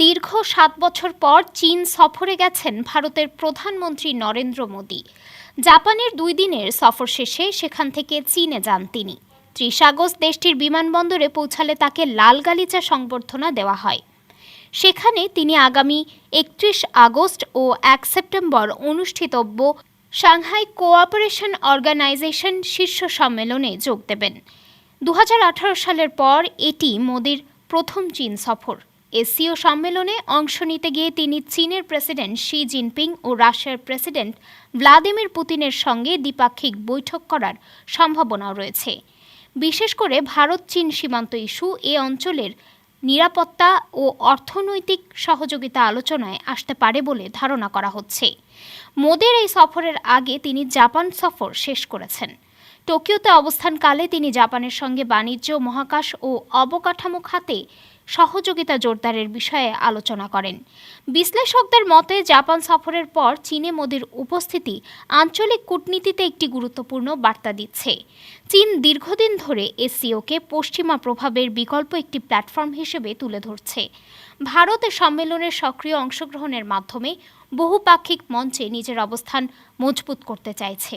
দীর্ঘ সাত বছর পর চীন সফরে গেছেন ভারতের প্রধানমন্ত্রী নরেন্দ্র মোদী। জাপানের দুই দিনের সফর শেষে সেখান থেকে চীনে যান তিনি। ত্রিশ আগস্ট দেশটির বিমানবন্দরে পৌঁছালে তাকে লাল গালিচা সংবর্ধনা দেওয়া হয়। সেখানে তিনি আগামী একত্রিশ আগস্ট ও এক সেপ্টেম্বর অনুষ্ঠিতব্য সাংহাই কোঅপারেশন অর্গানাইজেশন শীর্ষ সম্মেলনে যোগ দেবেন। দু হাজার আঠারো সালের পর এটি মোদির প্রথম চীন সফর। এসিও সম্মেলনে অংশ নিতে গিয়ে তিনি চীনের প্রেসিডেন্ট শি জিনপিং ও রাশিয়ার প্রেসিডেন্ট ভ্লাদিমির পুতিনের সঙ্গে দ্বিপাক্ষিক বৈঠক করার সম্ভাবনাও রয়েছে। বিশেষ করে ভারত চীন সীমান্ত ইস্যু এ অঞ্চলের নিরাপত্তা ও অর্থনৈতিক সহযোগিতা আলোচনায় আসতে পারে বলে ধারণা করা হচ্ছে। মোদের এই সফরের আগে তিনি জাপান সফর শেষ করেছেন। টোকিওতে অবস্থানকালে তিনি জাপানের সঙ্গে বাণিজ্য, মহাকাশ ও অবকাঠামো খাতে সহযোগিতা জোরদারের বিষয়ে আলোচনা করেন। বিশ্লেষকদের মতে, জাপান সফরের পর চীনে মোদির উপস্থিতি আঞ্চলিক কূটনীতিতে একটি গুরুত্বপূর্ণ বার্তা দিচ্ছে। চীন দীর্ঘদিন ধরে এসসিওকে পশ্চিমা প্রভাবের বিকল্প একটি প্ল্যাটফর্ম হিসেবে তুলে ধরছে। ভারত সম্মেলনের সক্রিয় অংশগ্রহণের মাধ্যমে বহুপাক্ষিক মঞ্চে নিজের অবস্থান মজবুত করতে চাইছে।